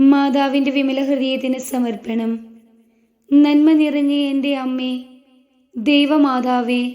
മാതാവിന്റെ വിമല ഹൃദയത്തിന് സമർപ്പണം. നന്മ നിറഞ്ഞ എന്റെ അമ്മേ ദൈവമാതാവേ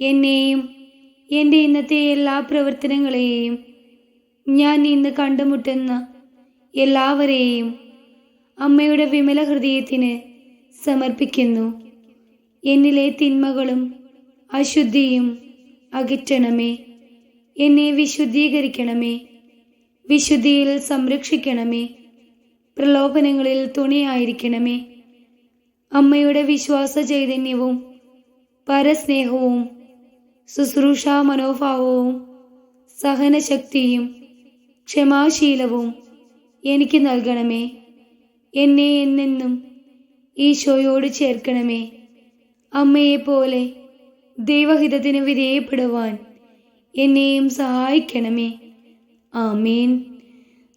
എന്നെയും എന്റെ ഇന്നത്തെ എല്ലാ പ്രവർത്തനങ്ങളെയും ഞാൻ ഇന്ന് കണ്ടുമുട്ടുന്ന എല്ലാവരെയും അമ്മയുടെ വിമല ഹൃദയത്തിന് സമർപ്പിക്കുന്നു. എന്നിലെ തിന്മകളും അശുദ്ധിയും അകറ്റണമേ. എന്നെ വിശുദ്ധീകരിക്കണമേ. വിശുദ്ധിയിൽ സംരക്ഷിക്കണമേ. പ്രലോഭനങ്ങളിൽ തുണയായിരിക്കണമേ. അമ്മയുടെ വിശ്വാസ ചൈതന്യവും പരസ്നേഹവും ശുശ്രൂഷാ മനോഭാവവും സഹനശക്തിയും ക്ഷമാശീലവും എനിക്ക് നൽകണമേ. എന്നെ എന്നെന്നും ഈശോയോട് ചേർക്കണമേ. അമ്മയെപ്പോലെ ദൈവഹിതത്തിന് വിധേയപ്പെടുവാൻ എന്നെയും സഹായിക്കണമേ. ആമേൻ.